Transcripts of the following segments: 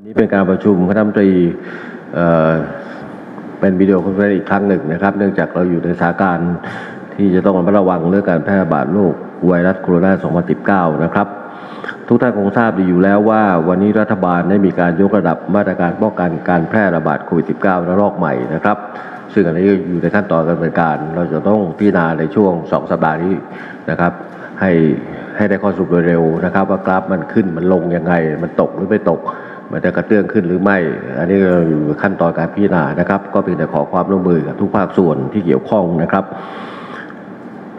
วันนี้เป็นการประชุมคณะรัฐมนตรีเอ่อเป็นวิดีโอคอนเฟอเรนซ์อีกครั้งหนึ่งนะครับ เนื่องจากเราอยู่ในสถานการณ์ที่จะต้องระมัดระวังเรื่องการแพร่ระบาดโรคไวรัสโคโรนา 2019 นะครับ ทุกท่านคงทราบดีอยู่แล้วว่า วันนี้รัฐบาลได้มีการยกระดับมาตรการป้องกันการแพร่ระบาดโควิด -19 ระลอกใหม่นะครับ ซึ่งอันนี้อยู่ในขั้นตอนการดำเนินการ เราจะต้องพิจารณาในช่วง 2 สัปดาห์นี้นะครับ ให้ให้ได้ข้อสรุปโดยเร็วนะครับ ว่ากราฟมันขึ้นมันลงยังไง มันตกหรือไม่ตก มันจะกระเตื้องขึ้นหรือไม่ อันนี้เราอยู่ขั้นตอนการพิจารณานะครับ ก็เพียงแต่ขอความร่วมมือกับทุกภาคส่วนที่เกี่ยวข้องนะครับ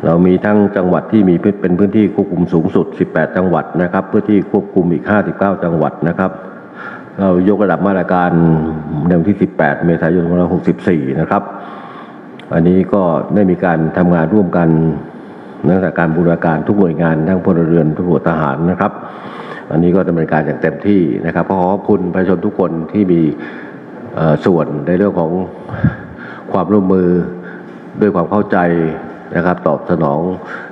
เรามีทั้งจังหวัดที่มีเป็นพื้นที่ควบคุมสูงสุด 18 จังหวัดนะครับพื้นที่ควบคุมอีก 59 จังหวัดนะครับเรายกระดับมาตรการในวันที่ 18 เมษายน2564 นะครับ อันนี้ก็ได้มีการทำงานร่วมกันนื่องจากการบูรณาการทุกหน่วยงานทั้งพลเรือนตำรวจทหารนะครับ อันนี้ก็ดำเนินการอย่างเต็มที่นะครับขอขอบคุณประชาชนทุกคนที่มีส่วนในเรื่องของความร่วมมือด้วยความเข้าใจนะครับ ตอบสนอง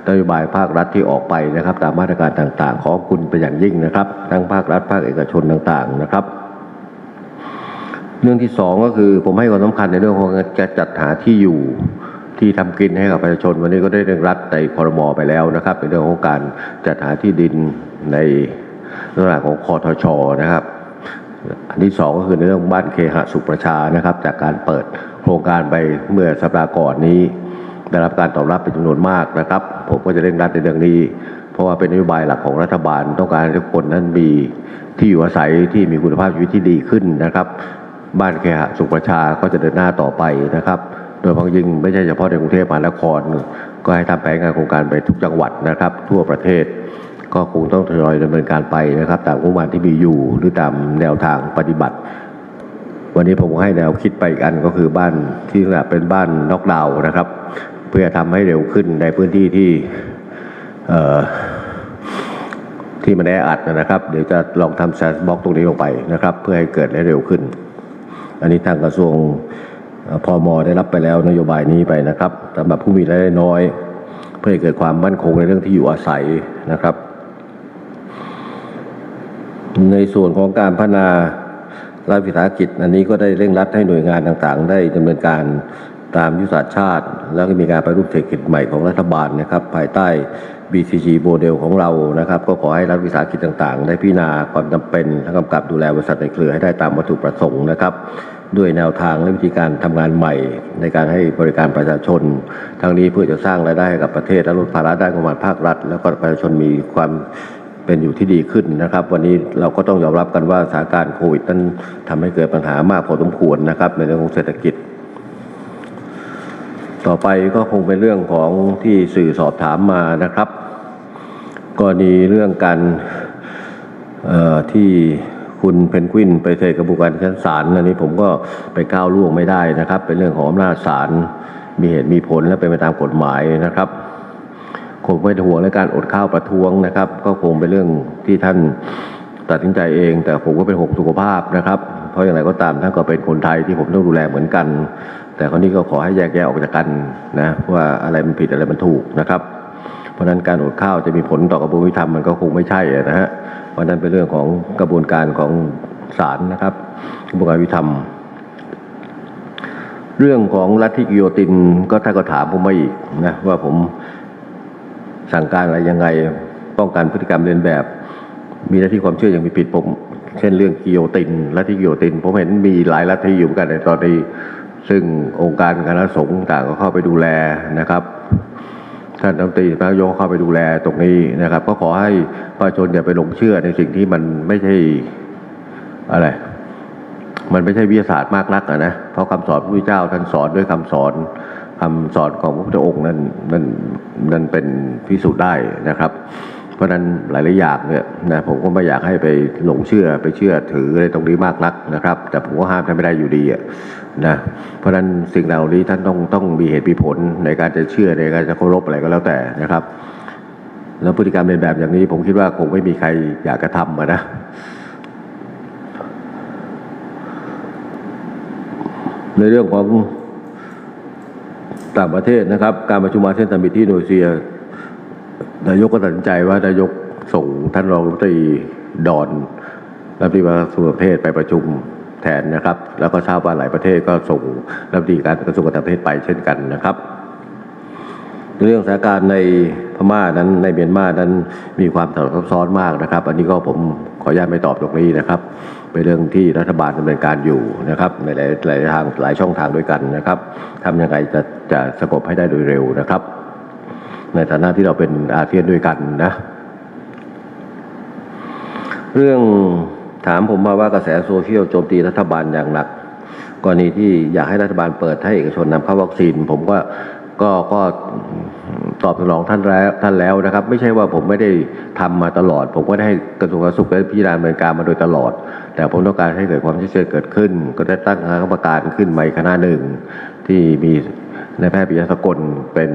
นโยบายภาครัฐที่ออกไปนะครับ ตามมาตรการต่าง ๆ ขอบคุณเป็นอย่างยิ่งนะครับ ทั้งภาครัฐภาคเอกชนต่างๆนะครับ เรื่องที่สองก็คือผมให้ความสำคัญในเรื่องของการจัดหาที่อยู่ที่ทำกินให้กับประชาชน วันนี้ก็ได้เร่งรัดในคอรมอไปแล้วนะครับ ในเรื่องของการจัดหาที่ดินใน ลักษณะของคอทชนะครับ อันที่สองก็คือในเรื่องบ้านเคหะสุประชานะครับ จากการเปิดโครงการไปเมื่อสัปดาห์ก่อนนี้ได้รับการตอบรับเป็นจำนวนมากนะครับ ผมก็จะเร่งรัดในเรื่องนี้ เพราะว่าเป็นนโยบายหลักของรัฐบาลต้องการให้ทุกคนนั้นมีที่อยู่อาศัยที่มีคุณภาพชีวิตที่ดีขึ้นนะครับ บ้านเคหะสุประชาก็จะเดินหน้าต่อไปนะครับโดยเฉพาะยิ่งไม่ใช่เฉพาะในกรุงเทพมหานคร ก็ให้ทำแผนงานโครงการไปทุกจังหวัดนะครับ ทั่วประเทศ ก็คงต้องทยอยดำเนินการไปนะครับ ตามงบประมาณที่มีอยู่หรือตามแนวทางปฏิบัติ วันนี้ผมให้แนวคิดไปอีกอันก็คือบ้านที่ลักษณะเป็นบ้านนอกดาวนะครับ เพื่อทำให้เร็วขึ้นในพื้นที่ที่ที่มันแออัดนะครับ เดี๋ยวจะลองทำแซนบ็อกตรงนี้ลงไปนะครับ เพื่อให้เกิดได้เร็วขึ้น อันนี้ทางกระทรวงเอ่อพมได้รับไปแล้วนโยบายนี้ไปนะครับสำหรับผู้มีรายได้น้อย เพื่อให้เกิดความมั่นคงในเรื่องที่อยู่อาศัยนะครับ ในส่วนของการพัฒนารัฐวิสาหกิจ อันนี้ก็ได้เร่งรัดให้หน่วยงานต่างๆ ได้ดำเนินการตามยุทธศาสตร์ชาติ แล้วก็มีการไปรูปเศรษฐกิจใหม่ของรัฐบาลนะครับ ภายใต้ BCG โมเดลของเรานะครับ ก็ขอให้รัฐวิสาหกิจต่างๆ ได้พิจารณาความจำเป็นและกำกับดูแลบริษัทในเครือให้ได้ตามวัตถุประสงค์นะครับ ด้วยแนวทางและวิธีการทำงานใหม่ ในการให้บริการประชาชน ทั้งนี้เพื่อจะสร้างรายได้ให้กับประเทศและลดภาระด้านงบประมาณภาครัฐ แล้วก็ประชาชนมีความ เป็นอยู่ที่ดีขึ้นนะครับ วันนี้เราก็ต้องยอมรับกันว่าสถานการณ์โควิดนั้นทำให้เกิดปัญหามากพอสมควรนะครับ ในเรื่องของเศรษฐกิจ ต่อไปก็คงเป็นเรื่องของที่สื่อสอบถามมานะครับกรณีเรื่องการที่คุณเพนกวินไปเทกระบวนการชั้นศาลอันนี้ผมก็ไปก้าวล่วงไม่ได้นะครับ เป็นเรื่องของอำนาจศาลมีเหตุมีผลและเป็นไปตามกฎหมายนะครับ คงไม่ห่วงในการอดข้าวประท้วงนะครับ ก็คงเป็นเรื่องที่ท่านตัดสินใจเอง แต่ผมก็เป็นห่วงสุขภาพนะครับ เพราะอย่างไรก็ตามท่านก็เป็นคนไทยที่ผมต้องดูแลเหมือนกัน แต่คนนี้ก็ขอให้แยกแยะออกจากกันนะว่าอะไรมันผิดอะไรมันถูกนะครับ เพราะฉะนั้นการอดข้าวจะมีผลต่อกระบวนการวิธรรมมันก็คงไม่ใช่นะฮะเพราะนั้นเป็นเรื่องของกระบวนการของศาลนะครับกระบวนการยุติธรรม เรื่องของลัทธิกิโยตินก็ท่านก็ถามผมมาอีกนะว่าผม สั่งการอะไรยังไง ป้องกันพฤติกรรมเลียนแบบ มีหน้าที่ความเชื่ออย่างมีผิดผมเช่นเรื่องกิโยตินลัทธิกิโยติน ผมเห็นมีหลายลัทธิอยู่กันในตอนนี้ ซึ่งองค์การคณะสงฆ์ต่างก็เข้าไปดูแลนะครับ ท่านรัฐมนตรีพระนายกเข้าไปดูแลตรงนี้นะครับ ก็ขอให้ประชาชนอย่าไปหลงเชื่อในสิ่งที่มันไม่ใช่อะไร มันไม่ใช่วิทยาศาสตร์มากนักนะ เพราะคำสอนพระพุทธเจ้าท่านสอนด้วยคำสอน คำสอนของพระพุทธองค์นั้นนั้นนั้นเป็นพิสูจน์ได้นะครับ เพราะฉะนั้นหลายๆอย่างเนี่ยนะผมก็ไม่อยากให้ไปหลงเชื่อไปเชื่อถืออะไรตรงนี้มากนักนะครับ แต่ผมก็ห้ามท่านไม่ได้อยู่ดีะนะเพราะฉะนั้นสิ่งเหล่านี้ท่านต้องต้องมีเหตุมีผลในการจะเชื่อในการจะเคารพอะไรก็แล้วแต่นะครับ แล้วพฤติกรรมเป็นแบบอย่างนี้ ผมคิดว่าคงไม่มีใครอยากกระทำนะในเรื่องของ ต่างประเทศนะครับ การประชุมอาเซียนสมิตที่อินโดนีเซีย นายกก็ตัดสินใจว่านายกส่งท่านรองรัฐมนตรีดอนรัฐมนตรีว่ากระทรวงต่างประเทศไปประชุมแทนนะครับ แล้วก็ทราบว่าหลายประเทศก็ส่งรัฐมนตรีการกระทรวงต่างประเทศไปเช่นกันนะครับ เรื่องสถานการณ์ในพม่านั้นในเมียนมานั้นมีความซับซ้อนมากนะครับ อันนี้ก็ผมขออนุญาตไม่ตอบตรงนี้นะครับ เป็นเรื่องที่รัฐบาลดำเนินการอยู่นะครับในหลายหลายทางหลายช่องทางด้วยกันนะครับทำยังไงจะจะสงบให้ได้โดยเร็วนะครับ ในฐานะที่เราเป็นอาเซียนด้วยกันนะ เรื่องถามผมมาว่ากระแสโซเชียลโจมตีรัฐบาลอย่างหนักกรณีที่อยากให้รัฐบาลเปิดให้เอกชนนำเข้าวัคซีน ผมก็ก็ก็ตอบสนองท่านแล้วท่านแล้วนะครับ ไม่ใช่ว่าผมไม่ได้ทำมาตลอด ผมก็ได้ให้กระทรวงสาธารณสุขได้พิจารณาดำเนินการมาโดยตลอด แต่ผมต้องการให้เกิดความชัดเจนเกิดขึ้น ก็ได้ตั้งคณะกรรมการขึ้นใหม่คณะหนึ่ง ที่มีนายแพทย์ปิยะสกลเป็น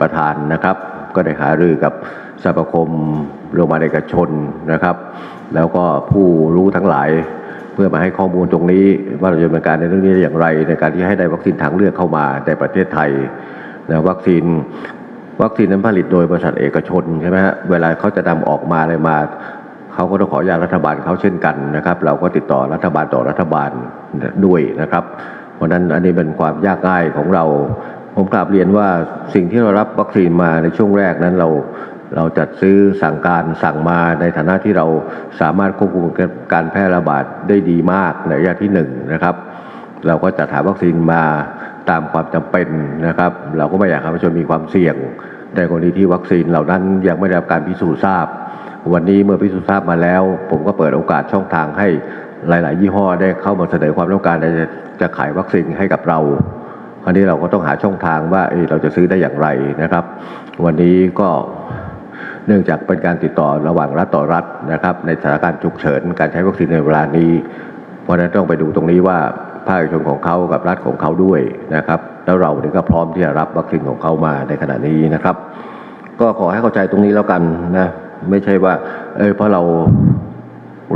ประธานนะครับ ก็ได้หารือกับสมาคมโรงพยาบาลเอกชนนะครับ แล้วก็ผู้รู้ทั้งหลายเพื่อมาให้ข้อมูลตรงนี้ว่าเราจะดำเนินการในเรื่องนี้อย่างไร ในการที่ให้ได้วัคซีนทางเลือกเข้ามาในประเทศไทยนะวัคซีนวัคซีนนั้นผลิตโดยบริษัทเอกชนใช่ไหมฮะเวลาเขาจะนำออกมาอะไรมา เขาก็ต้องขออนุญาตรัฐบาลเขาเช่นกันนะครับ เราก็ติดต่อรัฐบาลต่อรัฐบาลด้วยนะครับ เพราะฉะนั้นอันนี้เป็นความยากง่ายของเรา ผมกราบเรียนว่าสิ่งที่เรารับวัคซีนมาในช่วงแรกนั้นเราเราจัดซื้อสั่งการสั่งมาในฐานะที่เราสามารถควบคุมการแพร่ระบาดได้ดีมากในระยะที่หนึ่งนะครับ เราก็จัดหาวัคซีนมาตามความจำเป็นนะครับ เราก็ไม่อยากให้ประชาชนมีความเสี่ยงในกรณีที่วัคซีนเหล่านั้นยังไม่ได้รับการพิสูจน์ทราบ วันนี้เมื่อพิสูจน์ทราบมาแล้ว ผมก็เปิดโอกาสช่องทางให้หลาย ๆ ยี่ห้อได้เข้ามาเสนอความต้องการจะจะขายวัคซีนให้กับเราคราวนี้เราก็ต้องหาช่องทางว่าเเราจะซื้อได้อย่างไรนะครับ วันนี้ก็เนื่องจากเป็นการติดต่อระหว่างรัฐต่อรัฐนะครับ ในสถานการณ์ฉุกเฉินการใช้วัคซีนในเวลานี้ เพราะนั้นต้องไปดูตรงนี้ว่าภาคเอกชนของเขากับรัฐของเขาด้วยนะครับ แล้วเราเนี่ยก็พร้อมที่จะรับวัคซีนของเขามาในขณะนี้นะครับ ก็ขอให้เข้าใจตรงนี้แล้วกันนะ ไม่ใช่ว่า เอยเพราะเรา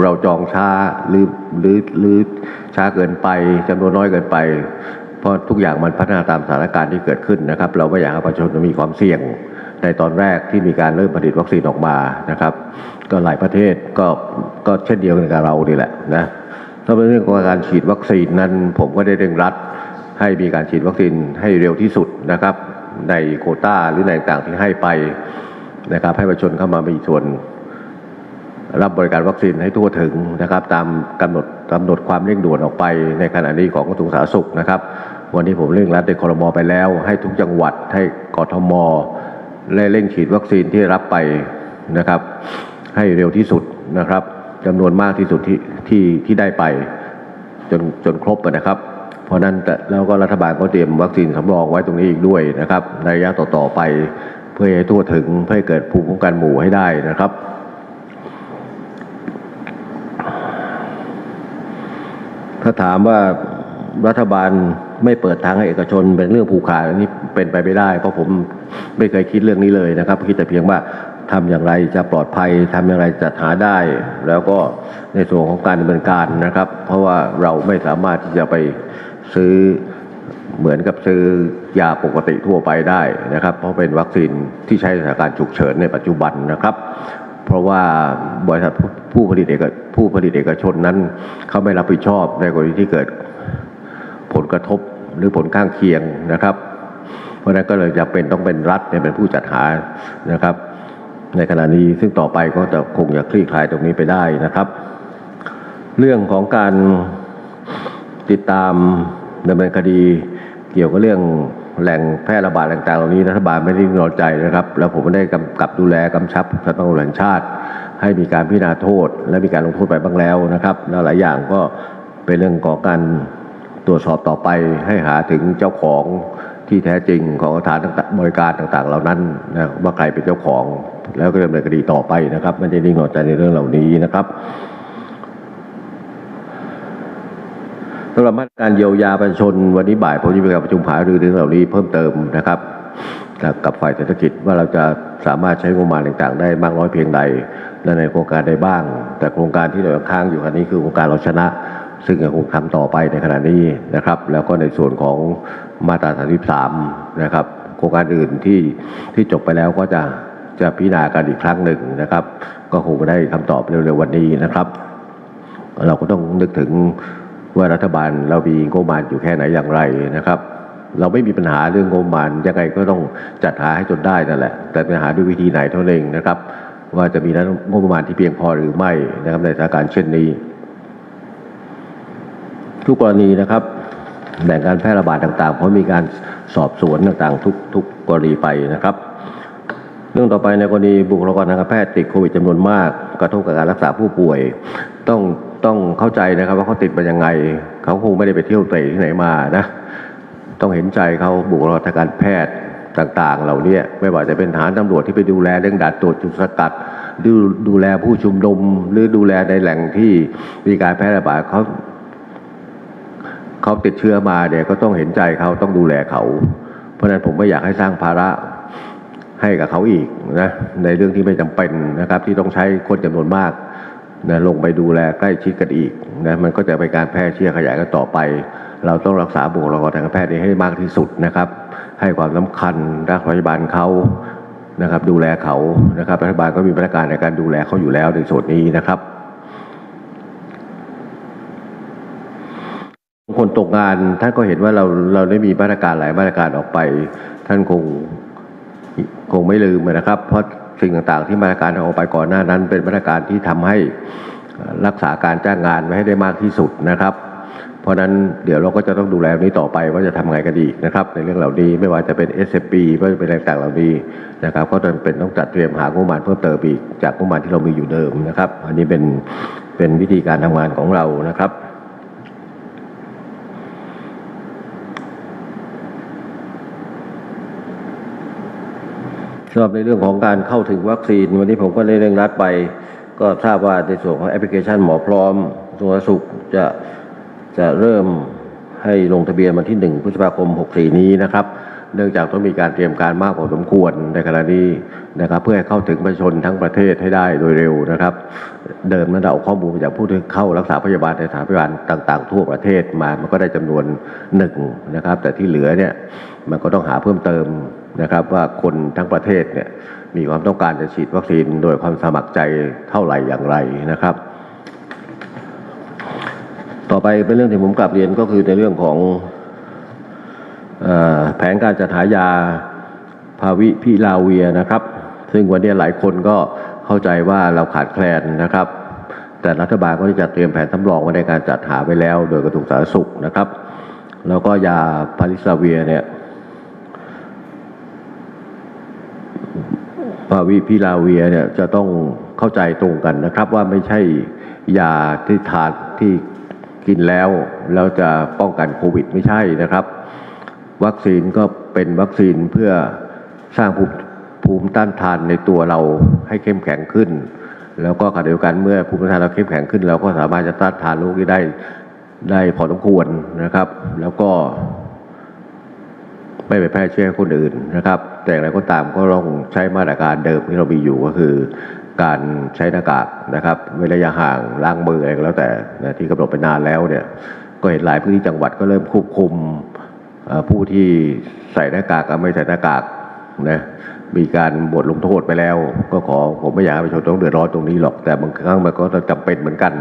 เราจองช้าหรือหรือหรือช้าเกินไปจำนวนน้อยเกินไป เพราะทุกอย่างมันพัฒนาตามสถานการณ์ที่เกิดขึ้นนะครับ เราไม่อยากให้ประชาชนมีความเสี่ยง ในตอนแรกที่มีการเริ่มผลิตวัคซีนออกมานะครับ ก็หลายประเทศก็ก็เช่นเดียวกันกับเรานี่แหละนะถ้าเป็นเรื่องของการฉีดวัคซีนนั้น ผมก็ได้เร่งรัด ให้มีการฉีดวัคซีนให้เร็วที่สุดนะครับ ในโคต้าหรือในต่างที่ให้ไป นะครับ ให้ประชาชนเข้ามามีส่วน รับบริการวัคซีนให้ทั่วถึงนะครับ ตามกำหนดกำหนดความเร่งด่วนออกไปในขณะนี้ของกระทรวงสาธารณสุขนะครับ วันนี้ผมเร่งรัดในคอรมอไปแล้ว ให้ทุกจังหวัดให้กทมและเร่งฉีดวัคซีนที่รับไปนะครับ ให้เร็วที่สุดนะครับจำนวนมากที่สุดที่ที่ที่ได้ไปจนจนครบนะครับ เพราะนั้นแต่แล้วก็รัฐบาลก็เตรียมวัคซีนสำรองไว้ตรงนี้อีกด้วยนะครับในระยะต่อๆไป พื่อให้ทั่วถึงเพื่อให้เกิดภูมิคุ้มกันหมู่ให้ได้นะครับ ถ้าถามว่ารัฐบาลไม่เปิดทางให้เอกชนเป็นเรื่องผูกขาดอันนี้เป็นไปไม่ได้ เพราะผมไม่เคยคิดเรื่องนี้เลยนะครับ คิดแต่เพียงว่าทำอย่างไรจะปลอดภัยทำอย่างไรจะหาได้ แล้วก็ในส่วนของการดำเนินการนะครับ เพราะว่าเราไม่สามารถที่จะไปซื้อ เหมือนกับซื้อยาปกติทั่วไปได้นะครับ เพราะเป็นวัคซีนที่ใช้สถานการณ์ฉุกเฉินในปัจจุบันนะครับ เพราะว่าบริษัทผู้ผลิตเอกผู้ผลิตเอกชนนั้น เขาไม่รับผิดชอบในกรณีที่เกิดผลกระทบหรือผลข้างเคียงนะครับ เพราะฉะนั้นก็เลยจะเป็นต้องเป็นรัฐเนี่ยเป็นผู้จัดหานะครับ ในขณะนี้ซึ่งต่อไปก็จะคงจะคลี่คลายตรงนี้ไปได้นะครับ เรื่องของการติดตามดำเนินคดี เกี่ยวกับเรื่องแหล่งแพร่ระบาดต่างๆเหล่านี้รัฐบาลไม่ได้นิ่งนอนใจนะครับ แล้วผมก็ได้กำกับดูแลกำชับสำนักงานตำรวจแห่งชาติ ให้มีการพิจารณาโทษ และมีการลงโทษไปบ้างแล้วนะครับแล้วหลายอย่างก็เป็นเรื่องของการตรวจสอบต่อไปให้หาถึงเจ้าของที่แท้จริงของสถานต่างๆบริการต่างๆ เหล่านั้นนะว่าใครเป็นเจ้าของ แล้วก็ดำเนินคดีต่อไปนะครับไม่ได้นิ่งนอนใจในเรื่องเหล่านี้นะครับ สำหรับมาตรการเยียวยาประชาชนวันนี้บ่ายผมจะมีการประชุมหารือเรื่องเหล่านี้เพิ่มเติมนะครับกับฝ่ายเศรษฐกิจว่าเราจะสามารถใช้งบประมาณต่างๆ ได้มากน้อยเพียงใดและในโครงการใดบ้าง แต่โครงการที่เราค้างอยู่คันนี้คือโครงการเราชนะ ซึ่งยังคงทำต่อไปในขณะนี้นะครับ แล้วก็ในส่วนของมาตรา 33 นะครับ โครงการอื่นที่ที่จบไปแล้วก็จะจะพิจารณากันอีกครั้งหนึ่งนะครับ ก็คงได้คำตอบเร็วๆวันนี้นะครับ เราก็ต้องนึกถึง ว่ารัฐบาลเรามีงบประมาณอยู่แค่ไหนอย่างไรนะครับ เราไม่มีปัญหาเรื่องงบประมาณยังไงก็ต้องจัดหาให้จนได้นั่นแหละ แต่ปัญหาด้วยวิธีไหนเท่านั้นเองนะครับ ว่าจะมีงบประมาณที่เพียงพอหรือไม่นะครับในสถานการณ์เช่นนี้ ทุกกรณีนะครับแบ่งการแพร่ระบาดต่างๆ เพราะมีการสอบสวนต่างๆ ทุกทุกกรณีไปนะครับ เรื่องต่อไปในกรณีบุคลากรทางการแพทย์ติดโควิดจำนวนมาก กระทบกับการรักษาผู้ป่วย ต้อง ต้องเข้าใจนะครับ ว่าเขาติดมายังไง เขาคงไม่ได้ไปเที่ยวเตะที่ไหนมานะ ต้องเห็นใจเขาบุคลากรทางการแพทย์ต่าง ๆ เหล่านี้ไม่ว่าจะเป็นทหารตำรวจที่ไปดูแลเรื่องด่านตรวจจุดสกัดดูดูแลผู้ชุมนุมหรือดูแลในแหล่งที่มีการแพร่ระบาดเขาเขาติดเชื้อมาเนี่ยก็ต้องเห็นใจเขาต้องดูแลเขา เพราะฉะนั้นผมไม่อยากให้สร้างภาระให้กับเขาอีกนะในเรื่องที่ไม่จำเป็นนะครับ ที่ต้องใช้คนจำนวนมาก นะลงไปดูแลใกล้ชิดกันอีกนะมันก็จะเป็นการแพร่เชื้อขยายกันต่อไป เราต้องรักษาบุคลากรทางการแพทย์นี้ให้มากที่สุดนะครับ ให้ความสำคัญรักพยาบาลเขานะครับ ดูแลเขานะครับรัฐบาลก็มีมาตรการในการดูแลเขาอยู่แล้วในส่วนนี้นะครับคนตกงานท่านก็เห็นว่าเราเราได้มีมาตรการหลายมาตรการออกไป ท่านคงคงไม่ลืมนะครับ เพราะ สิ่งต่างๆ ที่มาตรการออกไปก่อนหน้านั้น เป็นมาตรการที่ทำให้รักษาการจ้างงานไว้ให้ได้มากที่สุดนะครับ เพราะฉะนั้นเดี๋ยวเราก็จะต้องดูแลนี้ต่อไปว่าจะทำไงกันอีนะครับ ในเรื่องเหล่านี้ไม่ว่าจะเป็น s อ p ไม่ว่าจะเป็นอะไรต่างๆเหล่านี้นะครับ ก็จะเป็นต้องจัดเตรียมหางบประมาณเพิ่มเติมอีกจากงบประมาณที่เรามีอยู่เดิมนะครับ อันนี้เป็นเป็นวิธีการทำงานของเรานะครับำหรับในเรื่องของการเข้าถึงวัคซีน วันนี้ผมก็ได้เร่งรัดไป ก็ทราบว่าในส่วนของแอปพลิเคชันหมอพร้อมสาธารณสุขจะจะเริ่มให้ลงทะเบียนวันที่ 1 พฤษภาคม 64 นี้นะครับ เนื่องจากต้องมีการเตรียมการมากพอสมควรในขณะนี้นะครับ เพื่อให้เข้าถึงประชาชนทั้งประเทศให้ได้โดยเร็วนะครับ เดิมนั้นเราเอาข้อมูลจากผู้ที่เข้ารักษาพยาบาลในสถานพยาบาลต่าง ๆ ทั่วประเทศมา มันก็ได้จำนวนหนึ่งนะครับ แต่ที่เหลือเนี่ยมันก็ต้องหาเพิ่มเติม นะครับว่าคนทั้งประเทศเนี่ยมีความต้องการจะฉีดวัคซีนโดยความสมัครใจเท่าไหร่อย่างไรนะครับ ต่อไปเป็นเรื่องที่ผมกลับเรียนก็คือในเรื่องของออแผนการจัดหายาพาวิพิลาเวียนะครับ ซึ่งวันนี้หลายคนก็เข้าใจว่าเราขาดแคลนนะครับ แต่รัฐบาลก็ได้จัดเตรียมแผนสำรองไว้ในการจัดหาไว้แล้ว โดยกระทรวงสาธารณสุขนะครับ แล้วก็ยาพาริซาเวียเนี่ย ฟาวิพิลาเวียเนี่ยจะต้องเข้าใจตรงกันนะครับ ว่าไม่ใช่ยาที่ทานที่กินแล้วแล้วจะป้องกันโควิดไม่ใช่นะครับ วัคซีนก็เป็นวัคซีนเพื่อสร้างภูมิภูมิต้านทานในตัวเราให้เข้มแข็งขึ้น แล้วก็ขณะเดียวกันเมื่อภูมิต้านทานเราเข้มแข็งขึ้น เราก็สามารถจะต้านทานโรคได้ได้พอสมควรนะครับ แล้วก็ ไม่ไปแพร่เชื้อให้คนอื่นนะครับ แต่อย่างไรก็ตามก็ต้องใช้มาตรการเดิมที่เรามีอยู่ก็คือ การใช้หน้ากากนะครับเว้นระยะห่างล้างมืออะไรก็แล้วแต่นะที่กำหนดไปนานแล้วเนี่ยก็เห็นหลายพื้นที่จังหวัดก็เริ่มควบคุมผู้ที่ใส่หน้ากากกับไม่ใส่หน้ากากนะมีการบทลงโทษไปแล้ว ก็ขอผมไม่อยากให้ประชาชนต้องเดือดร้อนตรงนี้หรอกแต่บางครั้งมันก็จำเป็นเหมือนกัน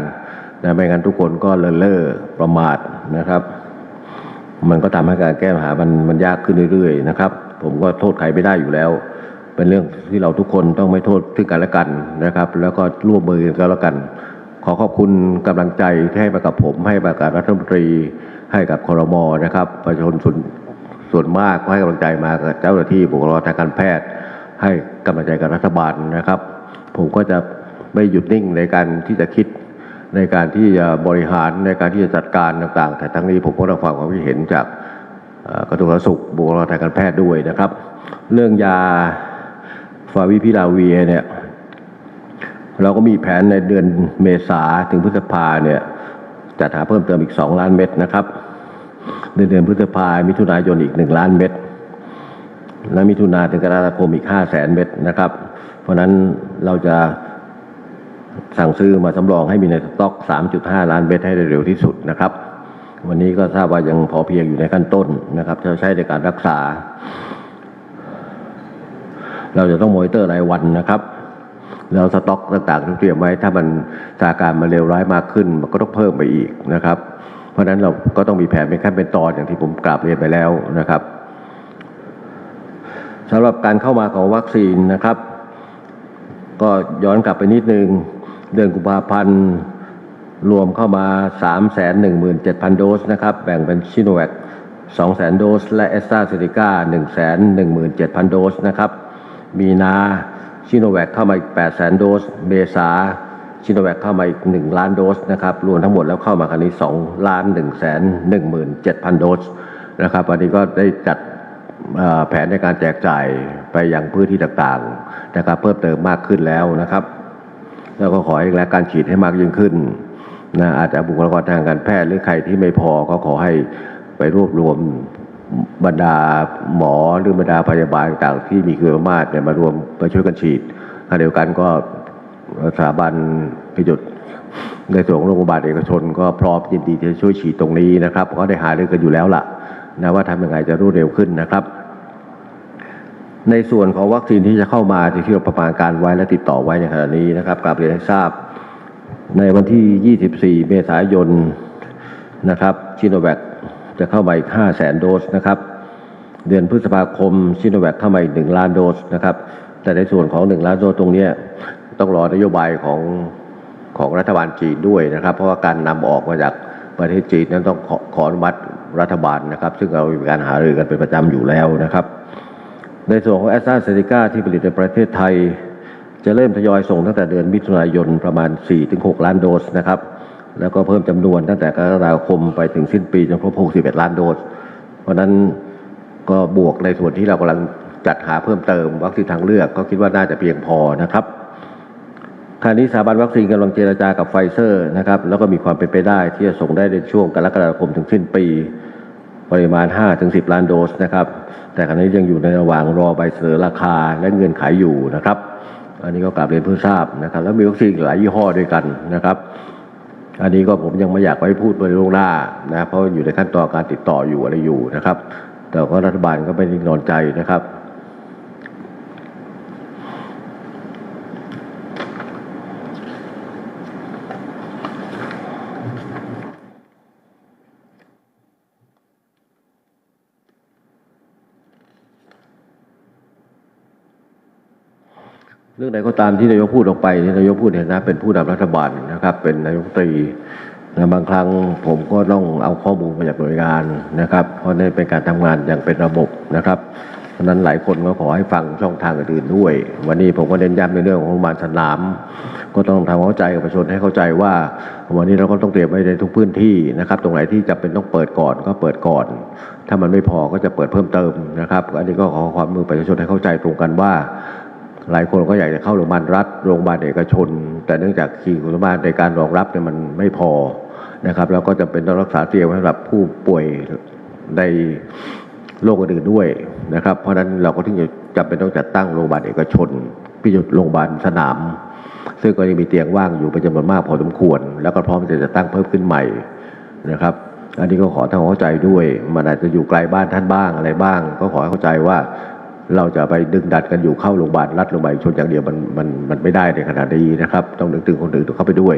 นะไม่งั้นทุกคนก็เลินเล่อประมาทนะครับ มันก็ทำให้การแก้ปัญหามันมันยากขึ้นเรื่อยๆนะครับ ผมก็โทษใครไม่ได้อยู่แล้ว เป็นเรื่องที่เราทุกคนต้องไม่โทษซึ่งกันและกันนะครับ แล้วก็ร่วมมือกันแล้วกัน ขอขอบคุณกำลังใจที่ให้มากับผม ให้มากับรัฐมนตรี ให้กับคอรมอนะครับ ประชาชนส่วนส่วนมากก็ให้กำลังใจมากับเจ้าหน้าที่บุคลากรทางการแพทย์ ให้กำลังใจกับรัฐบาลนะครับ ผมก็จะไม่หยุดนิ่งในการที่จะคิด ในการที่จะบริหารในการที่จะจัดการต่างๆ แต่ทั้งนี้ผมก็ต้องฟังความคิดเห็นจากกระทรวงสาธารณสุขบุคลากรทางการแพทย์ด้วยนะครับ เรื่องยาฟาวิพิลาเวียเนี่ยเราก็มีแผนในเดือนเมษาถึงพฤษภาเนี่ยจัดหาเพิ่มเติมอีก 2 ล้านเม็ดนะครับในเดือนพฤษภามิถุนายนอีก 1 ล้านเม็ดและมิถุนาถึงกรกฎาคมอีก 5 0 0แสนเม็ดนะครับ เพราะนั้นเราจะ สั่งซื้อมาสำรองให้มีในสต็อก 3.5 ล้านเม็ดให้ได้เร็วที่สุดนะครับ วันนี้ก็ทราบว่ายังพอเพียงอยู่ในขั้นต้นนะครับจะใช้ในการรักษา เราจะต้องมอนิเตอร์รายวันนะครับแล้วสต็อกต่างๆที่เตรียมไว้ถ้ามันสถานการณ์มันเลวร้ายมากขึ้น มันก็ต้องเพิ่มไปอีกนะครับ เพราะฉะนั้นเราก็ต้องมีแผนเป็นขั้นเป็นตอนอย่างที่ผมกราบเรียนไปแล้วนะครับสำหรับการเข้ามาของวัคซีนนะครับ ก็ย้อนกลับไปนิดนึง เดือนกุมภาพันธ์รวมเข้ามา 317,000 โดสนะครับ แบ่งเป็นชิโนแวค200,000 โดส และแอสตราเซเนกา117,000 โดสนะครับ มีนาชิโนแวคเข้ามาอีก 800,000 โดส เมษาชิโนแวคเข้ามาอีก 1 ล้านโดสนะครับ รวมทั้งหมดแล้วเข้ามาครั้นี้2ล้าน1 1 7 0 0 0 โดสนะครับวันนี้ก็ได้จัดแผนในการแจกจ่ายไปยังพื้นที่ต่างๆนะครับเพิ่มเติมมากขึ้นแล้วนะครับ แล้วก็ขอให้และการฉีดให้มากยิ่งขึ้นนะอาจจะบุคลากรทางการแพทย์หรือใครที่ไม่พอก็ขอให้ไปรวบรวมบรรดาหมอหรือบรรดาพยาบาลต่างที่มีคุณสามารเนี่ยมารวมมาช่วยกันฉีดขณะเดียวกันก็สถาบันพิจุดในส่วนของโรงพยาบาลเอกชน ก็พร้อมยินดีที่จะช่วยฉีดตรงนี้นะครับ ก็ได้หารือกันอยู่แล้วล่ะนะว่าทำยังไงจะรวดเร็วขึ้นนะครับ ในส่วนของวัคซีนที่จะเข้ามาที่เราประมาณการไว้และติดต่อไว้ในขณะนี้นะครับกราบเรียนให้ทราบ ในวันที่ 24 เมษายนนะครับชิโนแวคจะเข้ามาอีก 5 0 0 0 0 โดสนะครับเดือนพฤษภาคมชิโนแวคเข้ามาอีก 1 ล้านโดสนะครับแต่ในส่วนของ 1 ล้านโดสตรงนี้ต้องรอนโยบายของของรัฐบาลจีนด้วยนะครับ เพราะว่าการนำออกมาจากประเทศจีนนั้นต้องขอขออนุมัติรัฐบาลนะครับ ซึ่งเรามีการหารือกันเป็นประจำอยู่แล้วนะครับ ในส่วนของแอสตราเซเนกาที่ผลิตในประเทศไทย จะเริ่มทยอยส่งตั้งแต่เดือนมิถุนายนประมาณ 4-6 ล้านโดสนะครับแล้วก็เพิ่มจำนวนตั้งแต่กรกฎาคมไปถึงสิ้นปีจนครบ 61 ล้านโดส เพราะนั้นก็บวกในส่วนที่เรากำลังจัดหาเพิ่มเติมวัคซีนทางเลือกก็คิดว่าน่าจะเพียงพอนะครับขณะนี้สถาบันวัคซีนกำลังเจรจากับไฟเซอร์นะครับแล้วก็มีความเป็นไปได้ที่จะส่งได้ในช่วงกรกฎาคมถึงสิ้นปี ปริมาณ 5-10 ล้านโดสนะครับ แต่ขณะนี้ยังอยู่ในระหว่างรอใบเสนอราคาและเงื่อนไขอยู่นะครับ อันนี้ก็กลับเรียนเพื่อทราบนะครับ แล้วมีวัคซีนหลายยี่ห้อด้วยกันนะครับ อันนี้ก็ผมยังไม่อยากไปพูดบนล่วงหน้านะเพราะอยู่ในขั้นตอนการติดต่ออยู่อะไรอยู่นะครับ แต่ก็รัฐบาลก็ไม่นิ่งนอนใจนะครับ รื่องใดก็ตามที่นายกพูดออกไปที่นายกพูดเนี่ยนะเป็นผู้นำรัฐบาลนะครับ เป็นนายกตรีนะบางครั้งผมก็ต้องเอาข้อมูลมาจากหน่วยงานนะครับ เพราะนี่เป็นการทำงานอย่างเป็นระบบนะครับเพราะนั้นหลายคนก็ขอให้ฟังช่องทางอื่นๆด้วย วันนี้ผมก็เน้นย้ำในเรื่องของโรงพยาบาลสนาม ก็ต้องทำความเข้าใจกับประชาชนให้เข้าใจว่า วันนี้เราก็ต้องเตรียมไว้ในทุกพื้นที่นะครับ ตรงไหนที่จำเป็นต้องเปิดก่อนก็เปิดก่อน ถ้ามันไม่พอก็จะเปิดเพิ่มเติมนะครับอันนี้ก็ขอความมือประชาชนให้เข้าใจตรงกันว่า หลายคนก็อยากจะเข้าโรงพยาบาลรัฐโรงพยาบาลเอกชน แต่เนื่องจากขีดคุณสมบัติในการรองรับเนี่ยมันไม่พอนะครับแล้วก็จะเป็นต้องรักษาเตียมไว้สำหรับผู้ป่วยในโรคอื่นด้วยนะครับ เพราะฉะนั้นเราก็ถึงจะจำเป็นต้องจัดตั้งโรงพยาบาลเอกชนพิจุดโรงพยาบาลสนาม ซึ่งก็ยังมีเตียงว่างอยู่เป็นจำนวนมากพอสมควร แล้วก็พร้อมที่จะตั้งเพิ่มขึ้นใหม่นะครับ อันนี้ก็ขอทามเข้าใจด้วย มันอาจจะอยู่ไกลบ้านท่านบ้างอะไรบ้าง ก็ขอให้เข้าใจว่า เราจะไปดึงดันกันอยู่เข้าโรงพยาบาลรัฐโรงพยาบาลชนอย่างเดียวมันมันมันไม่ได้ในขณะนี้นะครับ ต้องนึกถึงคนอื่นเข้าไปด้วย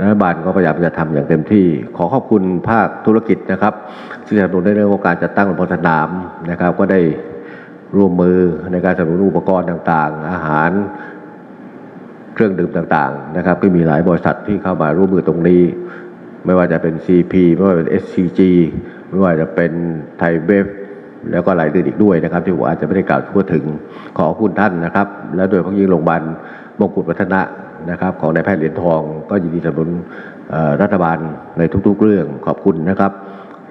รัฐบาลก็พยายามจะทำอย่างเต็มที่ ขอขอบคุณภาคธุรกิจนะครับที่สนับสนุนในเรื่องของการจัดตั้งโรงพยาบาลสนามนะครับ ก็ได้ร่วมมือในการสนับสนุนอุปกรณ์ต่างๆ อาหารเครื่องดื่มต่างๆนะครับก็มีหลายบริษัทที่เข้ามาร่วมมือตรงนี้ ไม่ว่าจะเป็น CP ไม่ว่าจะเป็น SCG ไม่ว่าจะเป็นไทยเบฟ แล้วก็หลายอื่นอีกด้วยนะครับ ที่ผมอาจจะไม่ได้กล่าวทั่วถึงขอคุณท่านนะครับ และโดยเฉพาะยิ่งโรงพยาบาลมงกุฎวัฒนะนะครับของนายแพทย์เหรียญทองก็ยินดีสนับสนุนรัฐบาลในทุกๆเรื่องขอบคุณนะครับ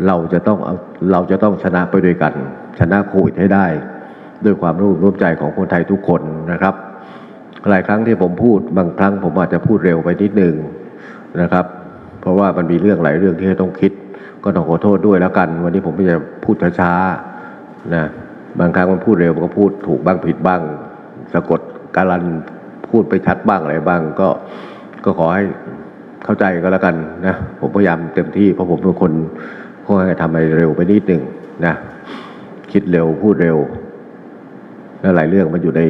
เราจะต้องเอาเราจะต้องชนะไปด้วยกัน ชนะโควิดให้ได้ ด้วยความร่วมร่วมใจของคนไทยทุกคนนะครับ หลายครั้งที่ผมพูดบางครั้งผมอาจจะพูดเร็วไปนิดนึงนะครับ เพราะว่ามันมีเรื่องหลายเรื่องที่ต้องคิด ก็ต้องขอโทษด้วยแล้วกัน วันนี้ผมจะพูดช้าๆ นะบางครั้งมันพูดเร็วมันก็พูดถูกบ้างผิดบ้าง สะกดการันพูดไปชัดบ้างอะไรบ้างก็ก็ขอให้เข้าใจก็แล้วกันนะผมพยายามเต็มที่เพราะผมเป็นคนค่อยๆทำอะไรเร็วไปนิดหนึ่งนะคิดเร็วพูดเร็วแล้วหลายเรื่องมันอยู่ใน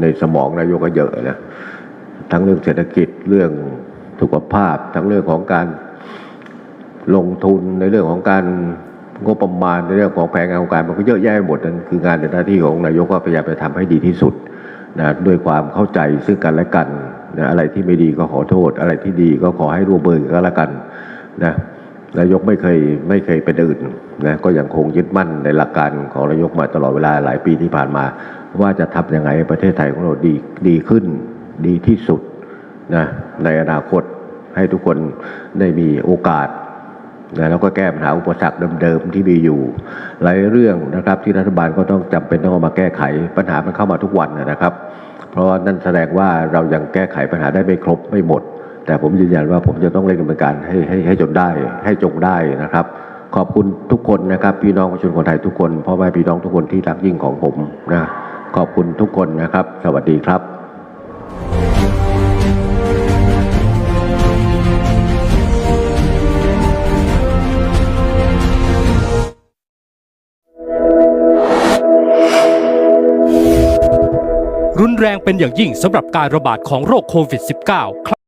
ในสมองนายกก็เยอะนะทั้งเรื่องเศรษฐกิจเรื่องสุขภาพ ทั้งเรื่องของการลงทุนในเรื่องของการ งบประมาณในเรื่องของแผนงานโครงการมันก็เยอะแยะไปหมดนั่นคืองานในหน้าที่ของนายกก็พยายามไปทำให้ดีที่สุดนะด้วยความเข้าใจซึ่งกันและกันนะอะไรที่ไม่ดีก็ขอโทษ อะไรที่ดีก็ขอให้ร่วมมือกันแล้วกันนะนายกไม่เคยไม่เคยเป็นอื่นนะก็ยังคงยึดมั่นในหลักการของนายกมาตลอดเวลาหลายปีที่ผ่านมา ว่าจะทำยังไงให้ประเทศไทยของเราดีดีขึ้นดีที่สุดนะในอนาคตให้ทุกคนได้มีโอกาส นะแล้วก็แก้ปัญหาอุปสรรคเดิมๆที่มีอยู่ หลายเรื่องนะครับที่รัฐบาลก็ต้องจำเป็นต้องเอามาแก้ไขปัญหามันเข้ามาทุกวันนะครับ เพราะว่านั่นแสดงว่าเรายังแก้ไขปัญหาได้ไม่ครบไม่หมด แต่ผมยืนยันว่าผมจะต้องเร่งดำเนินการให้ให้ให้จนได้ให้จงได้นะครับ ขอบคุณทุกคนนะครับ พี่น้องประชาชนคนไทยทุกคนพ่อแม่พี่น้องทุกคนที่รักยิ่งของผมนะขอบคุณทุกคนนะครับ สวัสดีครับ แรงเป็นอย่างยิ่งสำหรับการระบาดของโรคโควิด -19